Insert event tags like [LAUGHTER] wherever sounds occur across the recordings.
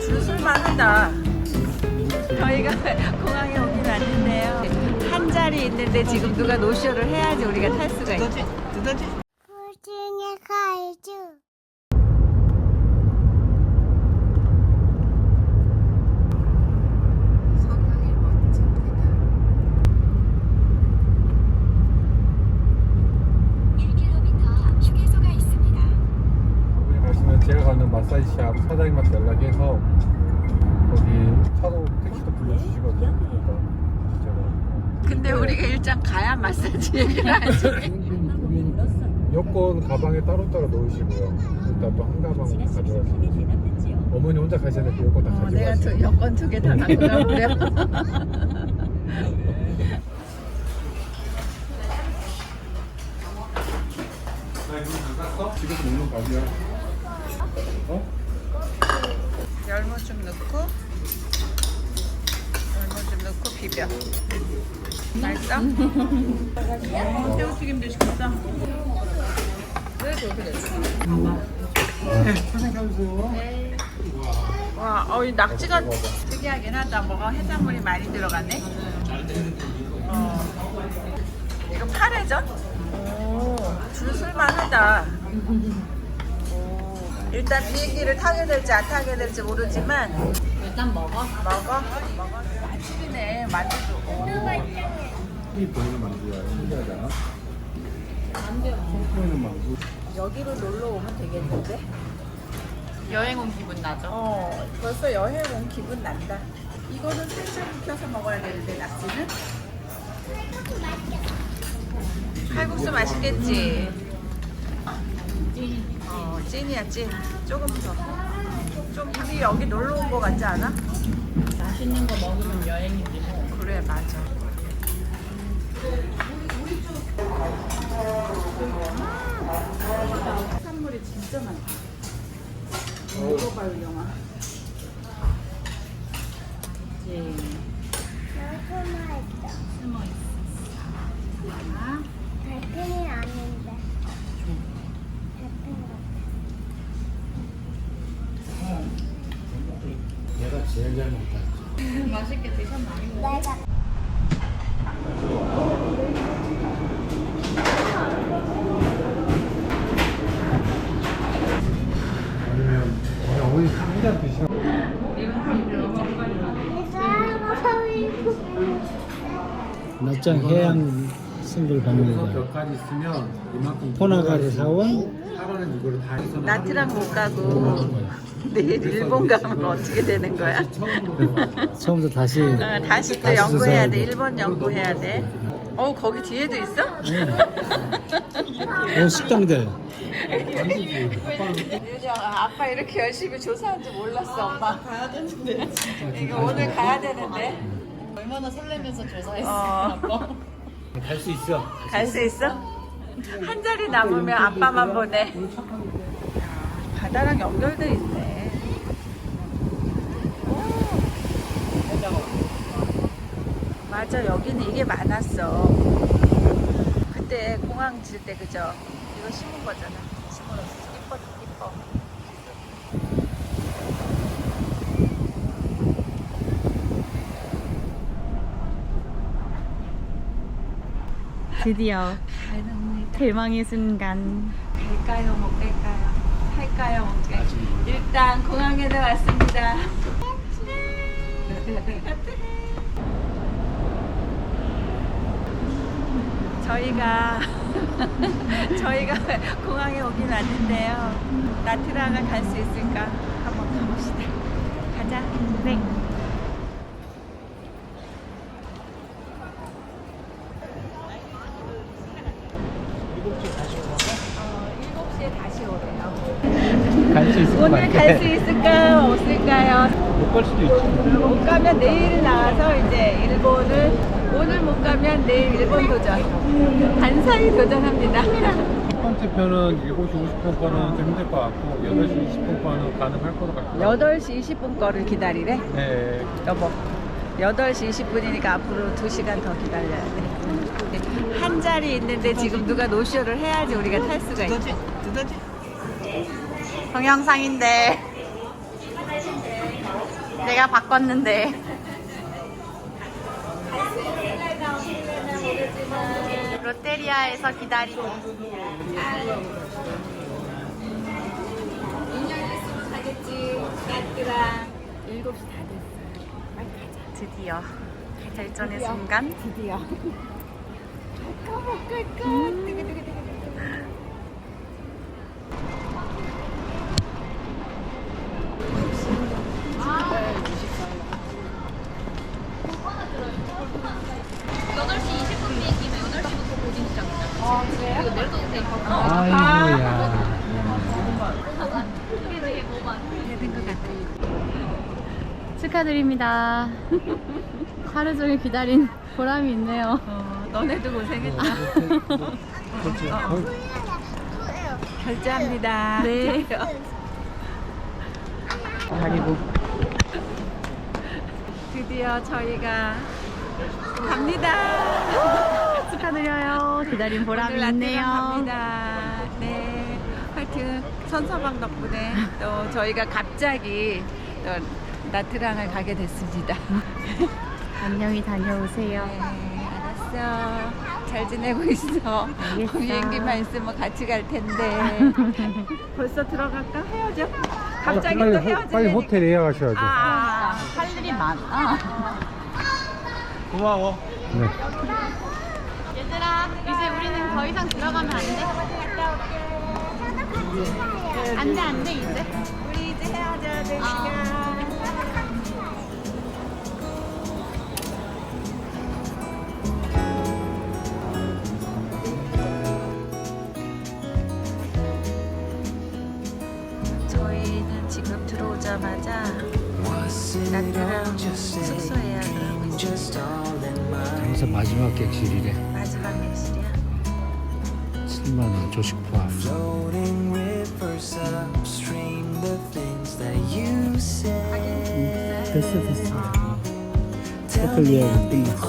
줄술만 하다. 저희가 [LAUGHS] 공항에 오긴 왔는데요. 한 자리 있는데 지금 누가 노쇼를 해야지 우리가 탈 수가 있죠. 포진의 가이즈 석양이 멋집니다. 1km 휴게소가 있습니다. 거기 가시면 제가 가는 마사지샵 사장님한테 연락해서 거기 차도 택시도 불러주시거든요. 그러니까 제가 근데 우리가 가야 마사지 얘기를 하지. [LAUGHS] 여권 가방에 따로따로 넣으시고요. 일단 또한 가방 가져가시고 어머니 혼자 가시는데 그 여권 다 어, 내가 두, 여권 두 개 다 갖고 가버려. 지금 먹는 밥이야. 어? 열무 좀 넣고 열무 좀 넣고 비벼. 맛있어? 새우튀김도 시켰어? 됐어? 와, 어, 이 낙지가 특이하긴 하다. 뭐가 해산물이 많이 들어가네. 어. 이거 파래전? 오, 줄술만 하다. 오, 일단 비행기를 타게 될지 안 타게 될지 모르지만 일단 먹어. 먹어? 먹어. 맛집이네. 만두도. 오. 이 보이는 만두야. 신기하잖아. 보이는 만두. 여기로 놀러 오면 되겠는데? 여행 온 기분 나죠? 어, 벌써 여행 온 기분 난다. 이거는 살짝 묵혀서 먹어야 되는데, 낙지는? 칼국수 맛있겠지? 어, 찐이야, 찐. 조금 더. 좀 우리 여기 놀러 온 거 같지 않아? 맛있는 거 먹으면 여행이지 뭐. 그래, 맞아. 해산물이 진짜 많다. 먹어봐요, 영아. 이제 얼마나 있다 숨어 있어. 달팽이 아닌데 달팽이 내가 제일 잘 먹다. 맛있게 드셨나요? 내가 아니면 그냥 어머니 한잔 드시라고. 낮장 해양 싱글 박물관 몇 가지 있으면 이만큼 포나가를 사온 하루는 이거를 다 해서 나트랑 못 가고 내일 일본 가면 어떻게 되는 거야? 처음부터 다시 어, 다시 또 다시 연구해야 조사해야 돼. 돼. 일본 연구해야 돼. 어 거기 뒤에도 있어? 오 식당들 유정 아빠 이렇게 열심히 조사한 줄 몰랐어 엄마. 가야 되는데. 이거 오늘 가야 되는데. 얼마나 설레면서 조사했어. 어. 갈수 있어 갈 수 있어? 한 자리 남으면 아빠만 보내. 바다랑 연결돼 있네. 오. 맞아 여기는 이게 많았어. 그때 공항 질 때 그죠? 이거 심은 거잖아. 심어놨어. 이뻐 이뻐. 드디어 대망의 순간. 갈까요 못 갈까요? 할까요 못 갈까요? 일단 공항에는 왔습니다. [LAUGHS] 저희가 [LAUGHS] 저희가 공항에 오긴 왔는데요. 나트랑을 갈 수 있을까? 한번 가봅시다. 가자. 네. 어, 7시에 다시 오래요. 갈 수 있을 것 오늘 갈 수 있을까요? 없을까요? 못 갈 수도 있지 못 가면 내일 나와서 이제 일본을 오늘 못 가면 내일 일본 도전 반사히 도전합니다. [LAUGHS] 첫 번째 편은 7시 50분 거는 좀 힘들 것 같고 8시 20분 거는 가능할 것 같고요. 8시 20분 거를 기다리래 네. 여보 8시 20분이니까 앞으로 2시간 더 기다려야 돼. [LAUGHS] 한 자리 있는데 지금 누가 노쇼를 해야지 우리가 탈 수가 있지. 동영상인데. 내가 바꿨는데. 롯데리아에서 기다리고. 드디어. 결전의 순간. 드디어 [LAUGHS] 아이고야. 축하드립니다. 하루 종일 기다린 보람이 있네요. 어, 너네도 고생했다. 그렇지. 어, 결제합니다. 네. [LAUGHS] 그리고 드디어 저희가 갑니다. [LAUGHS] 축하드려요. 기다린 보람이 있네요. 갑니다. 네. 하여튼 선서방 덕분에 또 저희가 갑자기 또 나트랑을 가게 됐습니다. [LAUGHS] 안녕히 다녀오세요. 네, 알았어. 잘 지내고 있어. 알겠어. 비행기만 있으면 같이 갈 텐데. [LAUGHS] 벌써 들어갈까? 헤어져? 갑자기 빨리, 또 호- 헤어지려니까. 빨리 호텔 예약하셔야죠. 아, 아, 아. 할 일이 많아. 고마워. 네. 얘들아, 이제 우리는 더 이상 들어가면 안 돼? 안 돼, 안 돼, 이제. 우리 이제 헤어져야 될 아. 저희는 지금 들어오자마자 나트랑 숙소 예약을 하고 마지막 객실이래. 마지막 며칠이야. 7만 원 조식 포함. 됐어 됐어. 호텔 예약은 끝났어.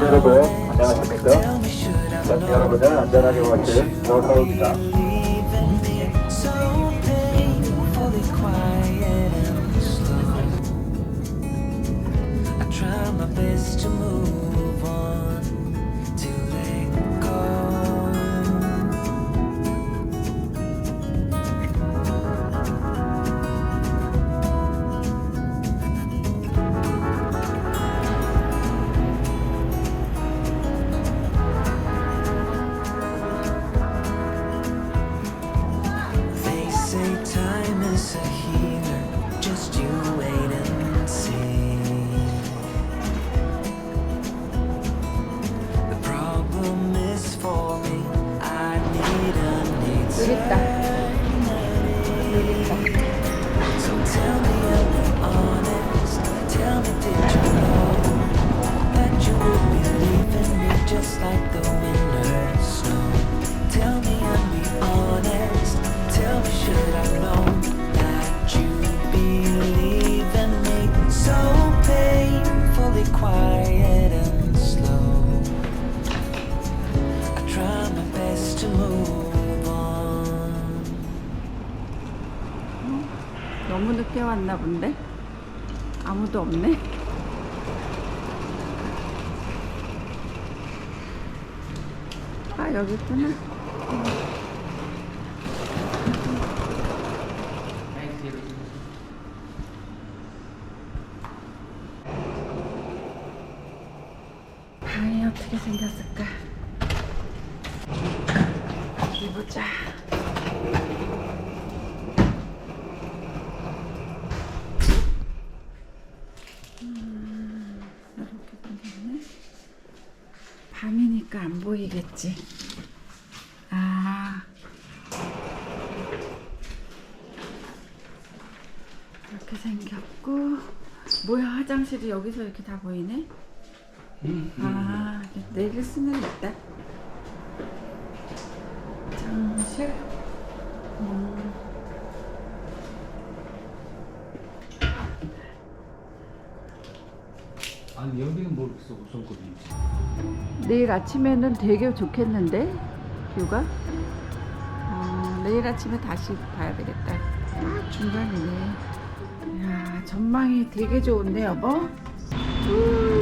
여러분 안녕하십니까? 여러분을 안전하게 모실 노사우입니다. Best to move 왔나 본데? 아무도 없네? 아, 여기 있구나. 방이 어떻게 생겼을까? 어디 보자. 이렇게 생겼네. 밤이니까 안 보이겠지. 아. 이렇게 생겼고, 뭐야, 화장실이 여기서 이렇게 다 보이네? 아, 내릴 수는 있다. 화장실. 음. 아니 여기는 모르겠어 꼴인지. 내일 아침에는 되게 좋겠는데 뷰가 어, 내일 아침에 다시 봐야 되겠다 아, 중간이네 이야 전망이 되게 좋은데 여보 우.